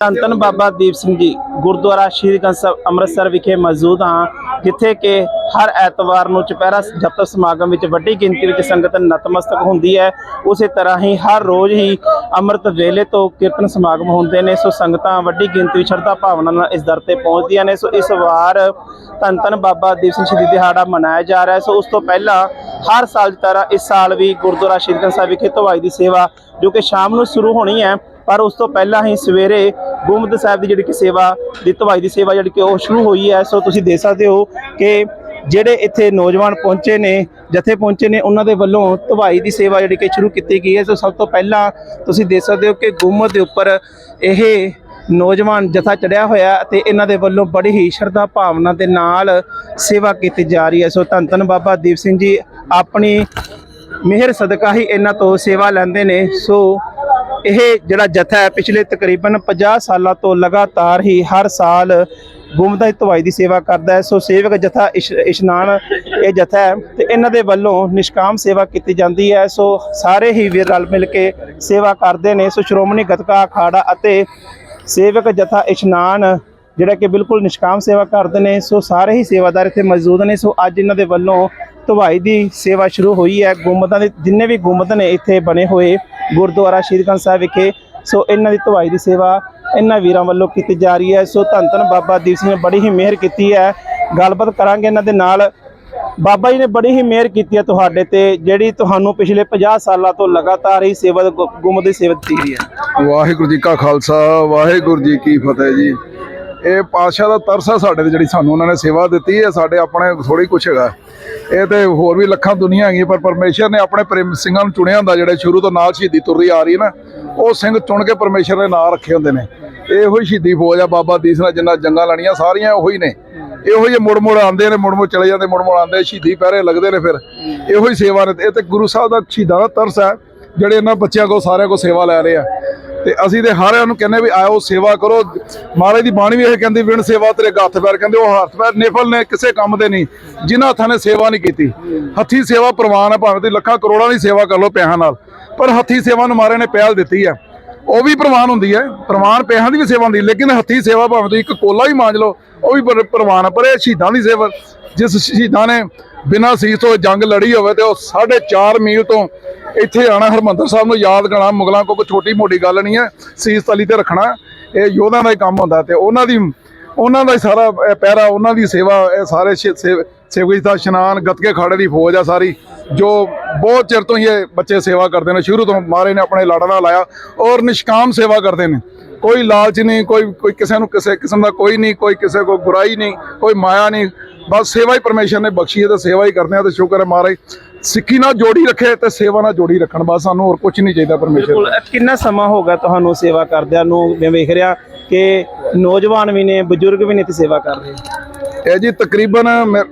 ਧੰਨ ਧੰਨ ਬਾਬਾ ਦੀਪ ਸਿੰਘ ਜੀ, ਗੁਰਦੁਆਰਾ ਸ਼੍ਰੀ ਗੰਜ ਸਾਹਿਬ, ਅੰਮ੍ਰਿਤਸਰ ਵਿਖੇ ਮੌਜੂਦ ਹਾਂ, ਜਿੱਥੇ ਕਿ ਹਰ ਐਤਵਾਰ ਨੂੰ ਚੁਪਹਿਰਾ ਜਪਤਪ ਸਮਾਗਮ ਵਿੱਚ ਵੱਡੀ ਗਿਣਤੀ ਵਿੱਚ ਸੰਗਤ ਨਤਮਸਤਕ ਹੁੰਦੀ ਹੈ, ਉਸੇ ਤਰ੍ਹਾਂ ਹੀ ਹਰ ਰੋਜ਼ ਹੀ ਅੰਮ੍ਰਿਤ ਵੇਲੇ ਤੋਂ ਕੀਰਤਨ ਸਮਾਗਮ ਹੁੰਦੇ ਨੇ, ਸੋ ਸੰਗਤਾਂ ਵੱਡੀ ਗਿਣਤੀ ਵਿੱਚ ਸ਼ਰਧਾ ਭਾਵਨਾ ਨਾਲ ਇਸ ਦਰ ਤੇ ਪਹੁੰਚਦੀਆਂ ਨੇ, ਸੋ ਇਸ ਵਾਰ ਧੰਨ ਧੰਨ ਬਾਬਾ ਦੀਪ ਸਿੰਘ ਸ਼ਹੀਦੀ ਦਿਹਾੜਾ ਮਨਾਇਆ ਜਾ ਰਿਹਾ ਹੈ, ਸੋ ਉਸ ਤੋਂ ਪਹਿਲਾਂ ਹਰ ਸਾਲ ਦੀ ਤਰ੍ਹਾਂ ਇਸ ਸਾਲ ਵੀ ਗੁਰਦੁਆਰਾ ਸ਼੍ਰੀ ਗੰਜ ਸਾਹਿਬ ਵਿਖੇ ਧਵਾਈ ਦੀ ਸੇਵਾ, ਜੋ ਕਿ ਸ਼ਾਮ ਨੂੰ ਸ਼ੁਰੂ ਹੋਣੀ ਹੈ ਪਰ ਉਸ ਤੋਂ ਪਹਿਲਾਂ ਹੀ ਸਵੇਰੇ ਗੁੰਮਦ ਸਾਹਿਬ ਦੀ ਜਿਹੜੀ ਕਿ ਸੇਵਾ ਦੀ ਧਵਾਈ ਦੀ ਸੇਵਾ ਜਿਹੜੀ ਕਿ ਉਹ ਸ਼ੁਰੂ ਹੋਈ ਹੈ। ਸੋ ਤੁਸੀਂ ਦੇਖ ਸਕਦੇ ਹੋ ਕਿ ਜਿਹੜੇ ਇੱਥੇ ਨੌਜਵਾਨ ਪਹੁੰਚੇ ਨੇ, ਜਥੇ ਪਹੁੰਚੇ ਨੇ, ਉਹਨਾਂ ਦੇ ਵੱਲੋਂ ਧਵਾਈ ਦੀ ਸੇਵਾ ਜਿਹੜੀ ਕਿ ਸ਼ੁਰੂ ਕੀਤੀ ਗਈ ਹੈ। ਸੋ ਸਭ ਤੋਂ ਪਹਿਲਾਂ ਤੁਸੀਂ ਦੇਖ ਸਕਦੇ ਹੋ ਕਿ ਗੁੰਮਦ ਦੇ ਉੱਪਰ ਇਹ ਨੌਜਵਾਨ ਜਥਾ ਚੜਿਆ ਹੋਇਆ ਤੇ ਇਹਨਾਂ ਦੇ ਵੱਲੋਂ ਬੜੀ ਹੀ ਸ਼ਰਧਾ ਭਾਵਨਾ ਦੇ ਨਾਲ ਸੇਵਾ ਕੀਤੀ ਜਾ ਰਹੀ ਹੈ। ਸੋ ਧੰਨ ਧੰਨ ਬਾਬਾ ਦੀਪ ਸਿੰਘ ਜੀ, ਆਪਣੀ ਮਿਹਰ ਸਦਕਾ ਹੀ ਇਹਨਾਂ ਤੋਂ ਸੇਵਾ ਲੈਂਦੇ ਨੇ। ਸੋ ਇਹ ਜਿਹੜਾ ਜਥਾ ਹੈ, ਪਿਛਲੇ ਤਕਰੀਬਨ 50 ਸਾਲਾਂ ਤੋਂ ਲਗਾਤਾਰ ਹੀ ਹਰ ਸਾਲ ਗੁੰਮਦਾ ਦੀ ਧਵਾਈ ਦੀ ਸੇਵਾ ਕਰਦਾ ਹੈ। ਸੋ ਸੇਵਕ ਜਥਾ ਇਸ਼- ਇਸ਼ਨਾਨ ਇਹ ਜਥਾ ਹੈ ਤੇ ਇਹਨਾਂ ਦੇ ਵੱਲੋਂ ਨਿਸ਼ਕਾਮ ਸੇਵਾ ਕੀਤੀ ਜਾਂਦੀ ਹੈ। ਸੋ ਸਾਰੇ ਹੀ ਵੀਰ ਰਲ ਮਿਲ ਕੇ ਸੇਵਾ ਕਰਦੇ ਨੇ। ਸੋ ਸ਼੍ਰੋਮਣੀ ਗਤਕਾ, ਅਖਾੜਾ ਅਤੇ ਸੇਵਕ ਜਥਾ ਇਸ਼ਨਾਨ ਜਿਹੜਾ ਕਿ ਬਿਲਕੁਲ ਨਿਸ਼ਕਾਮ ਸੇਵਾ ਕਰਦੇ ਨੇ। ਸੋ ਸਾਰੇ ਹੀ ਸੇਵਾਦਾਰ ਇੱਥੇ ਮੌਜੂਦ ਨੇ। ਸੋ ਅੱਜ ਇਹਨਾਂ ਦੇ ਵੱਲੋਂ ਧਵਾਈ ਦੀ ਸੇਵਾ ਸ਼ੁਰੂ ਹੋਈ ਹੈ। ਗੁੰਮਤਾਂ ਦੇ ਜਿੰਨੇ ਵੀ ਗੁੰਮਤ ਨੇ ਇੱਥੇ ਬਣੇ ਹੋਏ ਗੁਰਦੁਆਰਾ ਸ਼੍ਰੀ ਗੰਜ ਸਾਹਿਬ ਵਿਖੇ, ਸੋ ਇਹਨਾਂ ਦੀ ਧਵਾਈ ਦੀ ਸੇਵਾ ਇਹਨਾਂ ਵੀਰਾਂ ਵੱਲੋਂ ਕੀਤੀ ਜਾ ਰਹੀ ਹੈ। ਸੋ ਧੰਨ ਧੰਨ ਬਾਬਾ ਦੀਪ ਸਿੰਘ ਨੇ ਬੜੀ ਹੀ ਮਿਹਰ ਕੀਤੀ ਹੈ। ਗੱਲਬਾਤ ਕਰਾਂਗੇ ਇਹਨਾਂ ਦੇ ਨਾਲ। ਬਾਬਾ ਜੀ ਨੇ ਬੜੀ ਹੀ ਮਿਹਰ ਕੀਤੀ ਹੈ ਤੁਹਾਡੇ ਤੇ, ਜਿਹੜੀ ਤੁਹਾਨੂੰ ਪਿਛਲੇ 50 ਸਾਲਾਂ ਤੋਂ ਲਗਾਤਾਰ ਹੀ ਸੇਵਾ ਗੁ- ਗੁੰਮਤ ਦੀ ਸੇਵਾ ਦਿੱਤੀ ਗਈ ਹੈ। ਵਾਹਿਗੁਰੂ ਜੀ ਕਾ ਖਾਲਸਾ, ਵਾਹਿਗੁਰੂ ਜੀ ਕੀ ਫਤਿਹ ਜੀ। ਇਹ ਪਾਤਸ਼ਾਹ ਦਾ ਤਰਸ ਹੈ ਸਾਡੇ ਤੇ ਜਿਹੜੀ ਸਾਨੂੰ ਉਹਨਾਂ ਨੇ ਸੇਵਾ ਦਿੱਤੀ ਹੈ ਸਾਡੇ ਆਪਣੇ ਥੋੜੀ ਕੁਛ ਹੈਗਾ। ਇਹ ਤੇ ਹੋਰ ਵੀ ਲੱਖਾਂ ਦੁਨੀਆ ਹੈਗੀ ਪਰ ਪਰਮੇਸ਼ਰ ਨੇ ਆਪਣੇ ਪ੍ਰੇਮ ਸਿੰਘਾਂ ਨੂੰ ਚੁਣਿਆ ਹੁੰਦਾ, ਜਿਹੜੇ ਸ਼ੁਰੂ ਤੋਂ ਨਾਲ ਸ਼ਹੀਦੀ ਤੁਰੀ ਆ ਰਹੀ ਹੈ ਨਾ, ਉਹ ਸਿੰਘ ਚੁਣ ਕੇ ਪਰਮੇਸ਼ਰ ਨੇ ਨਾਂ ਰੱਖੇ ਹੁੰਦੇ ਨੇ। ਇਹੋ ਹੀ ਸ਼ਹੀਦੀ ਫੌਜ ਆ, ਬਾਬਾ ਦੀਪ ਨਾਲ ਜਿੰਨਾ ਜੰਗਾਂ ਲੜੀਆਂ, ਸਾਰੀਆਂ ਉਹੀ ਨੇ। ਇਹੋ ਹੀ ਮੁੜ ਮੁੜ ਆਉਂਦੇ ਨੇ ਮੁੜ ਮੁੜ ਚਲੇ ਜਾਂਦੇ ਮੁੜ ਮੁੜ ਆਉਂਦੇ, ਸ਼ਹੀਦੀ ਪਹਿਰੇ ਲੱਗਦੇ ਨੇ ਫਿਰ। ਇਹੋ ਹੀ ਸੇਵਾ ਨੇ, ਇਹ ਤੇ ਗੁਰੂ ਸਾਹਿਬ ਦਾ ਸ਼ਹੀਦਾਂ ਦਾ ਤਰਸ ਹੈ ਜਿਹੜੇ ਇਹਨਾਂ ਬੱਚਿਆਂ ਕੋਲ, ਸਾਰਿਆਂ ਕੋਲ ਸੇਵਾ ਲੈ ਰਹੇ ਆ। ਤੇ ਅਸੀਂ ਤੇ ਹਰ ਨੂੰ ਕਹਿੰਦੇ ਵੀ ਆਓ ਸੇਵਾ ਕਰੋ। ਮਹਾਰਾਜ ਦੀ ਬਾਣੀ ਵੀ ਇਹ ਕਹਿੰਦੀ, ਵਿਣ ਸੇਵਾ ਤੇਰੇ ਹੱਥ ਪੈਰ। ਕਹਿੰਦੇ ਉਹ ਹੱਥ ਪੈਰ ਨਿਫਲ ਨੇ ਕਿਸੇ ਕੰਮ ਦੇ ਨਹੀਂ, ਜਿਨ੍ਹਾਂ ਹੱਥਾਂ ਨੇ ਸੇਵਾ ਨਹੀਂ ਕੀਤੀ। ਹੱਥੀ ਸੇਵਾ ਪ੍ਰਵਾਨ ਹੈ ਭਾਵੇਂ ਤੁਸੀਂ ਲੱਖਾਂ ਕਰੋੜਾਂ ਦੀ ਸੇਵਾ ਕਰ ਲਓ ਪੈਸਿਆਂ ਨਾਲ, ਪਰ ਹੱਥੀ ਸੇਵਾ ਨੂੰ ਮਹਾਰਾਜ ਨੇ ਪਹਿਲ ਦਿੱਤੀ ਹੈ ਉਹ ਵੀ ਪ੍ਰਵਾਨ ਹੁੰਦੀ ਹੈ ਪ੍ਰਵਾਨ ਪੈਸਿਆਂ ਦੀ ਵੀ ਸੇਵਾ ਹੁੰਦੀ, ਲੇਕਿਨ ਹੱਥੀ ਸੇਵਾ ਭਾਵੇਂ ਤੁਸੀਂ ਇੱਕ ਕੋਲਾ ਹੀ ਮਾਂਜ ਲਓ, ਉਹ ਵੀ ਪਰ- ਪ੍ਰਵਾਨ ਹੈ ਪਰ ਇਹ ਸ਼ਹੀਦਾਂ ਦੀ ਸੇਵਾ, ਜਿਸ ਸ਼ਹੀਦਾਂ ਨੇ ਬਿਨਾਂ ਸੀਸ ਤੋਂ ਜੰਗ ਲੜੀ ਹੋਵੇ ਤੇ ਉਹ 4.5 ਮੀਲ ਤੋਂ ਇੱਥੇ ਆਣਾ ਹਰਮੰਦਰ ਸਾਹਿਬ ਨੂੰ ਯਾਦ ਕਰਨਾ, ਮੁਗਲਾਂ ਕੋਲ ਕੋਈ ਛੋਟੀ ਮੋਟੀ ਗੱਲ ਨਹੀਂ ਹੈ, ਸੀਸ ਤਲੀ ਤੇ ਰੱਖਣਾ, ਇਹ ਯੋਧਿਆਂ ਦਾ ਹੀ ਕੰਮ ਹੁੰਦਾ ਤੇ ਉਹਨਾਂ ਦੀ, ਉਹਨਾਂ ਦਾ ਹੀ ਸਾਰਾ, ਇਹ ਪਹਿਰਾ, ਉਹਨਾਂ ਦੀ ਸੇਵਾ, ਇਹ ਸਾਰੇ ਸ਼ੇ- ਸੇਵ- ਸੇਵਕ ਦਾ ਇਸ਼ਨਾਨ, ਗੱਤਕੇ ਖਾੜੇ ਦੀ ਫੌਜ ਆ ਸਾਰੀ, ਜੋ ਬਹੁਤ ਚਿਰ ਤੋਂ ਹੀ ਇਹ ਬੱਚੇ ਸੇਵਾ ਕਰਦੇ ਨੇ, ਸ਼ੁਰੂ ਤੋਂ ਮਾਰੇ ਨੇ, ਆਪਣੇ ਲਾੜਾ ਨਾਲ ਲਾਇਆ ਔਰ ਨਿਸ਼ਕਾਮ ਸੇਵਾ ਕਰਦੇ ਨੇ। ਕੋਈ ਲਾਲਚ ਨਹੀਂ, ਕੋਈ ਕੋਈ ਕਿਸੇ ਨੂੰ ਕਿਸੇ ਕਿਸਮ ਦਾ ਕੋਈ ਨਹੀਂ, ਕੋਈ ਕਿਸੇ ਕੋ ਬੁਰਾਈ ਨਹੀਂ, ਕੋਈ ਮਾਇਆ ਨਹੀਂ ਬਸ ਸੇਵਾ ਹੀ ਪਰਮੇਸ਼ਰ ਨੇ ਬਖਸ਼ੀ ਹੈ ਤੇ ਸੇਵਾ ਹੀ ਕਰਦੇ ਆ ਤੇ ਸ਼ੁਕਰ ਹੈ ਮਹਾਰਾਜ। ਸਿੱਖੀ ਨਾਲ ਜੋੜੀ ਰੱਖੇ ਤੇ ਸੇਵਾ ਨਾਲ ਜੋੜੀ ਰੱਖਣ ਬਸ ਸਾਨੂੰ ਹੋਰ ਕੁਝ ਨਹੀਂ ਚਾਹੀਦਾ ਪਰਮੇਸ਼ਰ। ਕਿੰਨਾ ਸਮਾਂ ਹੋ ਗਿਆ ਤੁਹਾਨੂੰ ਸੇਵਾ ਕਰਦਿਆਂ ਨੂੰ? ਮੈਂ ਵੇਖ ਰਿਹਾ ਕਿ ਨੌਜਵਾਨ ਵੀ ਨੇ ਬਜ਼ੁਰਗ ਵੀ ਨੇ ਤੇ ਸੇਵਾ ਕਰ ਰਹੇ ਇਹ ਜੀ ਤਕਰੀਬਨ ਮੈਂ-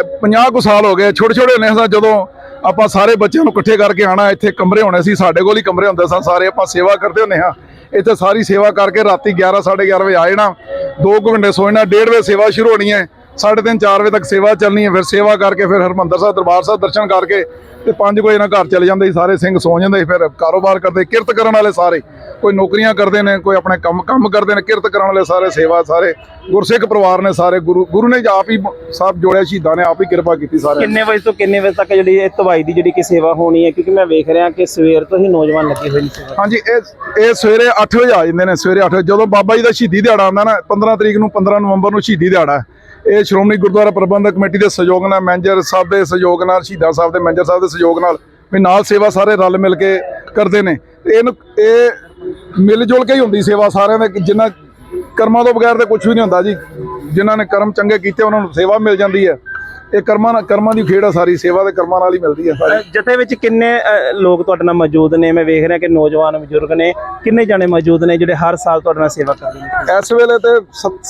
ਅ- 50 ਕੁ ਸਾਲ ਹੋ ਗਏ ਛੋਟੇ ਛੋਟੇ ਹੁੰਦੇ ਸਾਂ ਜਦੋਂ ਆਪਾਂ ਸਾਰੇ ਬੱਚਿਆਂ ਨੂੰ ਇਕੱਠੇ ਕਰਕੇ ਆਣਾ ਇੱਥੇ ਕਮਰੇ ਹੋਣੇ ਸੀ ਸਾਡੇ ਕੋਲ ਹੀ ਕਮਰੇ ਹੁੰਦੇ ਸਨ ਸਾਰੇ ਆਪਾਂ ਸੇਵਾ ਕਰਦੇ ਹੁੰਦੇ ਹਾਂ। ਇੱਥੇ ਸਾਰੀ ਸੇਵਾ ਕਰਕੇ ਰਾਤੀ 11 11:30 ਵਜੇ ਆ ਜਾਣਾ 2 ਘੰਟੇ ਸੋਣਾ 1:30 ਵਜੇ ਸੇਵਾ ਸ਼ੁਰੂ ਹੋਣੀ ਹੈ। 3:30 4 ਵਜੇ ਤੱਕ ਸੇਵਾ ਚੱਲਣੀ ਹੈ ਫਿਰ ਸੇਵਾ ਕਰਕੇ ਫਿਰ ਹਰਮੰਦਰ ਸਾਹਿਬ ਦਰਬਾਰ ਸਾਹਿਬ ਦਰਸ਼ਨ ਕਰਕੇ ਤੇ 5 ਵਜੇ ਨਾਲ ਘਰ ਚਲੇ ਜਾਂਦੇ ਸੀ ਸਾਰੇ ਸਿੰਘ ਸੌ ਜਾਂਦੇ ਸੀ ਫਿਰ ਕਾਰੋਬਾਰ ਕਰਦੇ ਕਿਰਤ ਕਰਨ ਵਾਲੇ ਸਾਰੇ ਕੋਈ ਨੌਕਰੀਆਂ ਕਰਦੇ ਨੇ ਕੋਈ ਆਪਣੇ ਕੰਮ ਕੰਮ ਕਰਦੇ ਨੇ ਕਿਰਤ ਕਰਨ ਵਾਲੇ ਸਾਰੇ ਸੇਵਾ ਸਾਰੇ ਗੁਰਸਿੱਖ ਪਰਿਵਾਰ ਨੇ ਸਾਰੇ ਗੁਰੂ ਗੁਰੂ ਨੇ ਆਪ ਹੀ ਸਭ ਜੋੜਿਆ ਸ਼ਹੀਦਾਂ ਨੇ ਆਪ ਹੀ ਕਿਰਪਾ ਕੀਤੀ ਸਾਰੇ ਕਿੰਨੇ ਵਜੇ ਤੋਂ ਕਿੰਨੇ ਵਜੇ ਤੱਕ ਜਿਹੜੀ ਇਹ ਧਵਾਈ ਦੀ ਜਿਹੜੀ ਕਿ ਸੇਵਾ ਹੋਣੀ ਹੈ ਕਿਉਂਕਿ ਮੈਂ ਵੇਖ ਰਿਹਾ ਕਿ ਸਵੇਰ ਤੋਂ ਹੀ ਨੌਜਵਾਨ ਲੱਗੇ ਹੋਏ ਨੇ ਹਾਂਜੀ ਇਹ ਇਹ ਸਵੇਰੇ 8 ਵਜੇ ਆ ਜਾਂਦੇ ਨੇ ਸਵੇਰੇ 8 ਵਜੇ ਜਦੋਂ ਬਾਬਾ ਜੀ ਦਾ ਸ਼ਹੀਦੀ ਦਿਹਾੜਾ ਆਉਂਦਾ ਨਾ 15 ਤਰੀਕ ਨੂੰ 15 ਨਵੰਬਰ ਨੂੰ ਸ਼ਹੀਦੀ ਦਿਹਾੜਾ ਹੈ। ਇਹ ਸ਼੍ਰੋਮਣੀ ਗੁਰਦੁਆਰਾ ਪ੍ਰਬੰਧਕ ਕਮੇਟੀ ਦੇ ਸਹਿਯੋਗ ਨਾਲ, ਮੈਨੇਜਰ ਸਾਹਿਬ ਦੇ ਸਹਿਯੋਗ ਨਾਲ, ਸ਼ਹੀਦਾਂ ਸਾਹਿਬ ਦੇ, ਮੈਨੇਜਰ ਸਾਹਿਬ ਦੇ ਸਹਿਯੋਗ ਨਾਲ ਵੀ ਨਾਲ ਸੇਵਾ ਸਾਰੇ ਰਲ ਮਿਲ ਕੇ ਕਰਦੇ ਨੇ। ਤੇ ਇਹਨੂੰ, ਇਹ ਮਿਲ ਜੁਲ ਕੇ ਹੀ ਹੁੰਦੀ ਸੇਵਾ ਸਾਰਿਆਂ ਦੇ, ਜਿੰਨਾ ਕਰਮਾਂ ਤੋਂ ਬਗੈਰ ਤਾਂ ਕੁਝ ਵੀ ਨਹੀਂ ਹੁੰਦਾ ਜੀ। ਜਿਨ੍ਹਾਂ ਨੇ ਕਰਮ ਚੰਗੇ ਕੀਤੇ, ਉਹਨਾਂ ਨੂੰ ਸੇਵਾ ਮਿਲ ਜਾਂਦੀ ਹੈ। ਇਹ ਕਰਮਾਂ ਨਾਲ ਕਰਮਾਂ ਦੀ ਖੇਡ ਆ ਸਾਰੀ ਸੇਵਾ ਤੇ ਕਰਮਾਂ ਨਾਲ ਹੀ ਮਿਲਦੀ ਹੈ ਸਾਰੀ। ਜਥੇ ਵਿੱਚ ਕਿੰਨੇ ਲੋਕ ਤੁਹਾਡੇ ਨਾਲ ਮੌਜੂਦ ਨੇ? ਮੈਂ ਵੇਖ ਰਿਹਾ ਕਿ ਨੌਜਵਾਨ ਬਜ਼ੁਰਗ ਨੇ। ਕਿੰਨੇ ਜਾਣੇ ਮੌਜੂਦ ਨੇ ਜਿਹੜੇ ਹਰ ਸਾਲ ਤੁਹਾਡੇ ਨਾਲ ਸੇਵਾ ਕਰਦੇ ਨੇ? ਇਸ ਵੇਲੇ ਤੇ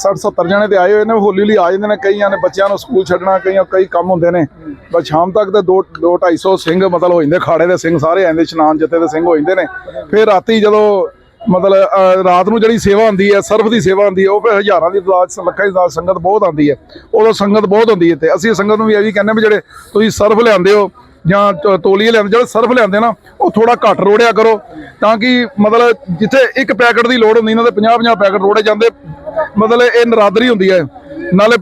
60 70 ਜਣੇ ਤੇ ਆਏ ਹੋਏ ਨੇ ਹੌਲੀ ਹੌਲੀ ਆ ਜਾਂਦੇ ਨੇ। ਕਈਆਂ ਨੇ ਬੱਚਿਆਂ ਨੂੰ ਸਕੂਲ ਛੱਡਣਾ ਕਈਆਂ ਕਈ ਕੰਮ ਹੁੰਦੇ ਨੇ। ਬਸ ਸ਼ਾਮ ਤੱਕ ਤੇ 2 2 250 ਸਿੰਘ ਮਤਲਬ ਹੋ ਜਾਂਦੇ ਖਾੜੇ ਦੇ ਸਿੰਘ ਸਾਰੇ ਆਉਂਦੇ ਇਸ਼ਨਾਨ ਜਥੇ ਦੇ ਸਿੰਘ ਹੋ ਜਾਂਦੇ ਨੇ। ਫਿਰ ਰਾਤੀ ਜਦੋਂ ਮਤਲਬ ਰਾਤ ਨੂੰ ਜਿਹੜੀ ਸੇਵਾ ਹੁੰਦੀ ਹੈ ਸਰਫ ਦੀ ਸੇਵਾ ਹੁੰਦੀ ਹੈ, ਉਹ ਫਿਰ ਹਜ਼ਾਰਾਂ ਦੀ ਤਾਦਾਦ ਲੱਖਾਂ ਦੀ ਤਾਦਾਦ ਸੰਗਤ ਬਹੁਤ ਆਉਂਦੀ ਹੈ। ਉਦੋਂ ਸੰਗਤ ਬਹੁਤ ਹੁੰਦੀ ਹੈ ਤੇ ਅਸੀਂ ਸੰਗਤ ਨੂੰ ਵੀ ਇਹ ਵੀ ਕਹਿੰਦੇ ਵੀ ਜਿਹੜੇ ਤੁਸੀਂ ਸਰਫ ਲਿਆਉਂਦੇ ਹੋ ਜਾਂ ਤ- ਤੋਲੀਏ ਲੈਂਦੇ ਜਿਹੜੇ ਸਰਫ ਲੈਂਦੇ ਨਾ, ਉਹ ਥੋੜਾ ਘੱਟ ਰੋੜਿਆ ਕਰੋ ਤਾਂ ਕਿ ਮਤਲਬ ਜਿੱਥੇ ਇੱਕ ਪੈਕਟ ਦੀ ਲੋੜ ਹੁੰਦੀ ਨਾ ਦੇ 50 50 ਪੈਕਟ ਰੋੜੇ ਜਾਂਦੇ। ਮਤਲਬ ਇਹ ਨਰਾਦਰੀ ਹੁੰਦੀ ਹੈ। ਨਾਲੇ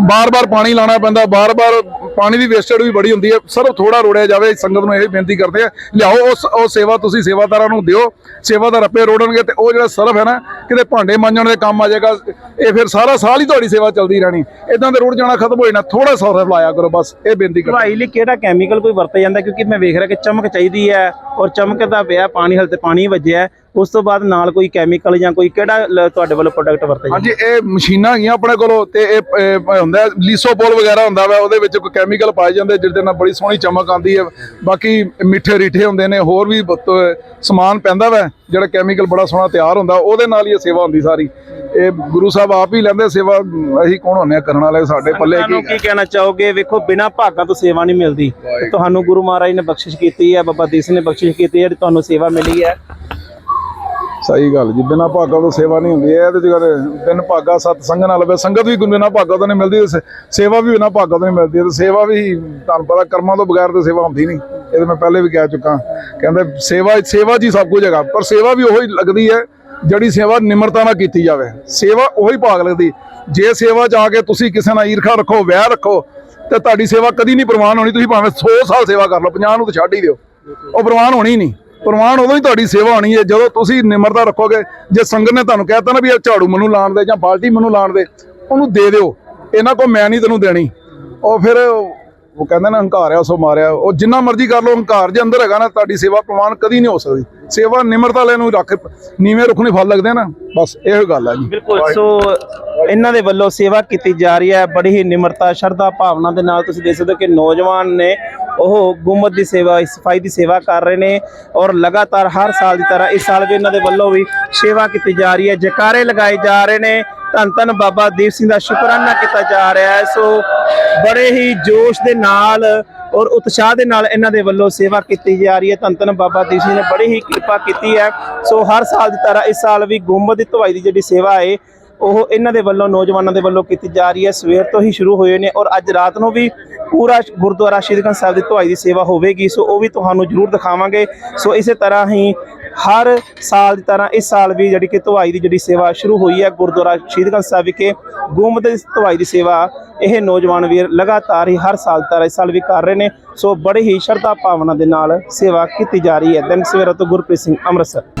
ਬਾਰ-ਬਾਰ ਪਾਣੀ ਲਾਣਾ ਪੈਂਦਾ ਬਾਰ-ਬਾਰ ਪਾਣੀ ਦੀ ਵੇਸਟੇਜ ਵੀ ਬੜੀ ਹੁੰਦੀ ਹੈ। ਸਿਰਫ ਥੋੜਾ ਰੋੜਿਆ ਜਾਵੇ ਸੰਗਤ ਨੂੰ ਇਹ ਬੇਨਤੀ ਕਰਦੇ ਆ ਲਿਆਓ ਉਸ ਉਹ ਸੇਵਾ ਤੁਸੀਂ ਸੇਵਾਦਾਰਾਂ ਨੂੰ ਦਿਓ ਸੇਵਾਦਾਰ ਆਪੇ ਰੋੜਨਗੇ ਤੇ ਉਹ ਜਿਹੜਾ ਸਰਫ ਹੈ ਨਾ ਕਿਤੇ ਭਾਂਡੇ ਮਾਂਜਣ ਦੇ ਕੰਮ ਆ ਜਾਏਗਾ ਇਹ ਫਿਰ ਸਾਰਾ ਸਾਲ ਹੀ ਤੁਹਾਡੀ ਸੇਵਾ ਚੱਲਦੀ ਰਹਿਣੀ। ਇਦਾਂ ਦੇ ਰੋੜ ਜਾਣਾ ਖਤਮ ਹੋ ਜਾਣਾ ਥੋੜਾ ਸਰਫ ਲਾਇਆ ਕਰੋ ਬਸ ਇਹ ਬੇਨਤੀ ਕਰਦੇ ਧੁਆਈ ਲਈ ਕਿਹੜਾ ਕੈਮੀਕਲ ਕੋਈ ਵਰਤਿਆ ਜਾਂਦਾ? ਕਿਉਂਕਿ ਮੈਂ ਵੇਖ ਰਿਹਾ ਕਿ ਚਮਕ ਚਾਹੀਦੀ ਹੈ ਔਰ ਚਮਕ ਦਾ ਪਿਆ ਪਾਣੀ ਹਲ ਤੇ ਪਾਣੀ ਵੱਜਿਆ। ਉਸ ਤੋਂ ਬਾਅਦ ਨਾਲ ਕੋਈ ਕੈਮੀਕਲ ਜਾਂ ਕੋਈ ਕਿਹੜਾ ਤੁਹਾਡੇ ਵੱਲੋਂ ਪ੍ਰੋਡਕਟ ਵਰਤਿਆ ਜਾਂਦਾ? ਹਾਂਜੀ ਇਹ ਮਸ਼ੀਨਾਂ ਹੈਗੀਆਂ ਆਪਣੇ ਕੋਲੋਂ ਤੇ ਇਹ ਹੁੰਦਾ ਲੀਸੋਪੋਲ ਵਗੈਰਾ ਹੁੰਦਾ ਵਾ ਉਹਦੇ ਵਿੱਚ ਕੋਈ ਕੈਮੀਕਲ ਪਾਏ ਜਾਂਦੇ ਜਿਹਦੇ ਨਾਲ ਬੜੀ ਸੋਹਣੀ ਚਮਕ ਆਉਂਦੀ ਹੈ। ਬਾਕੀ ਮਿੱਠੇ ਰੀਠੇ ਹੁੰਦੇ ਨੇ ਹੋਰ ਵੀ ਸਮਾਨ ਪੈਂਦਾ ਵਾ ਜਿਹੜਾ ਕੈਮੀਕਲ ਬੜਾ ਸੋਹਣਾ ਤਿਆਰ ਹੁੰਦਾ ਉਹਦੇ ਨਾਲ ਹੀ ਇਹ ਸੇਵਾ ਹੁੰਦੀ ਸਾਰੀ। ਇਹ ਗੁਰੂ ਸਾਹਿਬ ਆਪ ਹੀ ਲੈਂਦੇ ਸੇਵਾ ਅਸੀਂ ਕੌਣ ਹੁੰਨੇ ਆ ਕਰਨ ਵਾਲੇ ਸਾਡੇ ਪੱਲੇ ਕੀ? ਕੀ ਕਹਿਣਾ ਚਾਹੋਗੇ? ਵੇਖੋ ਬਿਨਾ ਭਾਗਾਂ ਤੋਂ ਸੇਵਾ ਨਹੀਂ ਮਿਲਦੀ। ਤੁਹਾਨੂੰ ਗੁਰੂ ਮਹਾਰਾਜ ਨੇ ਬਖਸ਼ਿਸ਼ ਕੀਤੀ ਹੈ ਬਾਬਾ ਦੀਪ ਸਿੰਘ ਨੇ ਬਖਸ਼ਿਸ਼ ਕੀਤੀ ਹੈ ਜਿਹੜੀ ਤੁਹਾਨੂੰ ਸੇਵਾ ਮਿਲੀ ਹੈ। ਸਹੀ ਗੱਲ ਜੀ, ਬਿਨਾਂ ਭਾਗਾ ਤੋਂ ਸੇਵਾ ਨਹੀਂ ਹੁੰਦੀ, ਇਹ ਤੇ ਜਗਰ ਬਿਨ ਭਾਗਾ ਸਤ ਸੰਗ ਨਾਲ ਲਵੇ, ਸੰਗਤ ਵੀ ਬਿਨਾਂ ਭਾਗਾ ਤੋਂ ਨਹੀਂ ਮਿਲਦੀ ਸੇ- ਸੇਵਾ ਵੀ ਬਿਨਾਂ ਭਾਗਾ ਤੋਂ ਨਹੀਂ ਮਿਲਦੀ, ਤੇ ਸੇਵਾ ਵੀ ਤੁਹਾਨੂੰ ਪਤਾ ਕਰਮਾਂ ਤੋਂ ਬਗੈਰ ਤੇ ਸੇਵਾ ਹੁੰਦੀ ਨਹੀਂ, ਇਹ ਤਾਂ ਮੈਂ ਪਹਿਲੇ ਵੀ ਕਹਿ ਚੁੱਕਾ। ਕਹਿੰਦੇ ਸੇਵਾ ਸੇਵਾ ਜੀ ਸਭ ਕੁਝ ਹੈਗਾ, ਪਰ ਸੇਵਾ ਵੀ ਉਹੀ ਲੱਗਦੀ ਹੈ, ਜਿਹੜੀ ਸੇਵਾ ਨਿਮਰਤਾ ਨਾਲ ਕੀਤੀ ਜਾਵੇ। ਸੇਵਾ ਉਹੀ ਭਾਗ ਲੱਗਦੀ, ਜੇ ਸੇਵਾ ਚ ਆ ਕੇ ਤੁਸੀਂ ਕਿਸੇ ਨਾਲ ਈਰਖਾ ਰੱਖੋ, ਵੈਰ ਰੱਖੋ, ਤੇ ਤੁਹਾਡੀ ਸੇਵਾ ਕਦੀ ਨਹੀਂ ਪ੍ਰਵਾਨ ਹੋਣੀ, ਤੁਸੀਂ ਭਾਵੇਂ 100 ਸਾਲ ਸੇਵਾ ਕਰ ਲਓ 50 ਨੂੰ ਤਾਂ ਛੱਡ ਹੀ ਦਿਓ, ਉਹ ਪ੍ਰਵਾਨ ਹੋਣੀ ਨਹੀਂ। ਪ੍ਰਵਾਨ ਉਦੋਂ ਹੀ ਤੁਹਾਡੀ ਸੇਵਾ ਹੋਣੀ ਹੈ, ਜਦੋਂ ਤੁਸੀਂ ਨਿਮਰਤਾ ਰੱਖੋਗੇ, ਜੇ ਸੰਗਤ ਨੇ ਤੁਹਾਨੂੰ ਕਹਿਤਾ ਨਾ ਵੀ ਇਹ ਝਾੜੂ ਮੈਨੂੰ ਲਾਣ ਦੇ ਜਾਂ ਬਾਲਟੀ ਮੈਨੂੰ ਲਾਣ ਦੇ, ਉਹਨੂੰ ਦੇ ਦਿਓ। ਇਹਨਾਂ ਕੋ ਮੈਂ ਨਹੀਂ ਤੈਨੂੰ ਦੇਣੀ। ਉਹ ਫਿਰ ਉਹ ਕਹਿੰਦੇ ਨਾ ਹੰਕਾਰਿਆ ਸੋ ਮਾਰਿਆ। ਉਹ ਜਿੰਨਾ ਮਰਜ਼ੀ ਕਰ ਲਓ, ਹੰਕਾਰ ਜੇ ਅੰਦਰ ਹੈਗਾ ਨਾ, ਤੁਹਾਡੀ ਸੇਵਾ ਪ੍ਰਵਾਨ ਕਦੀ ਨਹੀਂ ਹੋ ਸਕਦੀ। ਸੇਵਾ ਨਿਮਰਤਾ ਲੈ ਨੂੰ ਰੱਖ, ਨੀਵੇਂ ਰੁੱਖ ਨੂੰ ਫਲ ਲੱਗਦੇ ਨਾ। ਬਸ ਇਹੋ ਗੱਲ ਹੈ ਜੀ। ਬਿਲਕੁਲ, ਸੋ ਇਹਨਾਂ ਦੇ ਵੱਲੋਂ ਸੇਵਾ ਕੀਤੀ ਜਾ ਰਹੀ ਹੈ। ਬੜੀ ਹੀ ਨਿਮਰਤਾ, ਸ਼ਰਧਾ ਭਾਵਨਾ ਦੇ ਨਾਲ ਤੁਸੀਂ ਦੇਖ ਸਕਦੇ ਹੋ ਕਿ ਨੌਜਵਾਨ ਨੇ ਉਹ ਗੁੰਮਤ ਦੀ ਸੇਵਾ, ਸਫ਼ਾਈ ਦੀ ਸੇਵਾ ਕਰ ਰਹੇ ਨੇ ਔਰ ਲਗਾਤਾਰ ਹਰ ਸਾਲ ਦੀ ਤਰ੍ਹਾਂ ਇਸ ਸਾਲ ਵੀ ਇਹਨਾਂ ਦੇ ਵੱਲੋਂ ਵੀ ਸੇਵਾ ਕੀਤੀ ਜਾ ਰਹੀ ਹੈ, ਜਕਾਰੇ ਲਗਾਏ ਜਾ ਰਹੇ ਨੇ। ਧੰਨ ਧੰਨ ਬਾਬਾ ਦੀਪ ਸਿੰਘ ਦਾ ਸ਼ੁਕਰਾਨਾ ਕੀਤਾ ਜਾ ਰਿਹਾ ਹੈ। ਸੋ ਬੜੇ ਹੀ ਜੋਸ਼ ਦੇ ਨਾਲ ਔਰ ਉਤਸ਼ਾਹ ਦੇ ਨਾਲ ਇਹਨਾਂ ਦੇ ਵੱਲੋਂ ਸੇਵਾ ਕੀਤੀ ਜਾ ਰਹੀ ਹੈ। ਧੰਨ ਧੰਨ ਬਾਬਾ ਦੀਪ ਸਿੰਘ ਨੇ ਬੜੀ ਹੀ ਕਿਰਪਾ ਕੀਤੀ ਹੈ। ਸੋ ਹਰ ਸਾਲ ਦੀ ਤਰ੍ਹਾਂ ਇਸ ਸਾਲ ਵੀ ਗੁੰਮਤ ਦੀ ਧਵਾਈ ਦੀ ਜਿਹੜੀ ਸੇਵਾ ਹੈ, ਉਹ ਇਹਨਾਂ ਦੇ ਵੱਲੋਂ, ਨੌਜਵਾਨਾਂ ਦੇ ਵੱਲੋਂ ਕੀਤੀ ਜਾ ਰਹੀ ਹੈ। ਸਵੇਰ ਤੋਂ ਹੀ ਸ਼ੁਰੂ ਹੋਏ ਨੇ ਔਰ ਅੱਜ ਰਾਤ ਨੂੰ ਵੀ ਪੂਰਾ ਗੁਰਦੁਆਰਾ ਸ਼੍ਰੀ ਗੰਜ ਸਾਹਿਬ ਦੀ ਧੁਆਈ ਦੀ ਸੇਵਾ ਹੋਵੇਗੀ, ਸੋ ਉਹ ਵੀ ਤੁਹਾਨੂੰ ਜ਼ਰੂਰ ਦਿਖਾਵਾਂਗੇ। ਸੋ ਇਸੇ ਤਰ੍ਹਾਂ ਹੀ ਹਰ ਸਾਲ ਦੀ ਤਰ੍ਹਾਂ ਇਸ ਸਾਲ ਵੀ ਜਿਹੜੀ ਕਿ ਧਵਾਈ ਦੀ ਜਿਹੜੀ ਸੇਵਾ ਸ਼ੁਰੂ ਹੋਈ ਹੈ, ਗੁਰਦੁਆਰਾ ਸ਼੍ਰੀ ਗੰਜ ਸਾਹਿਬ ਵਿਖੇ ਗੁੰਮਤ ਦੀ ਧਵਾਈ ਦੀ ਸੇਵਾ, ਇਹ ਨੌਜਵਾਨ ਵੀਰ ਲਗਾਤਾਰ ਹੀ ਹਰ ਸਾਲ ਦੀ ਤਰ੍ਹਾਂ ਇਸ ਸਾਲ ਵੀ ਕਰ ਰਹੇ ਨੇ। ਸੋ ਬੜੇ ਹੀ ਸ਼ਰਧਾ ਭਾਵਨਾ ਦੇ ਨਾਲ ਸੇਵਾ ਕੀਤੀ ਜਾ ਰਹੀ ਹੈ। ਦਿਨ ਸਵੇਰਾ ਤੋਂ ਗੁਰਪ੍ਰੀਤ ਸਿੰਘ ਅੰਮ੍ਰਿਤਸਰ।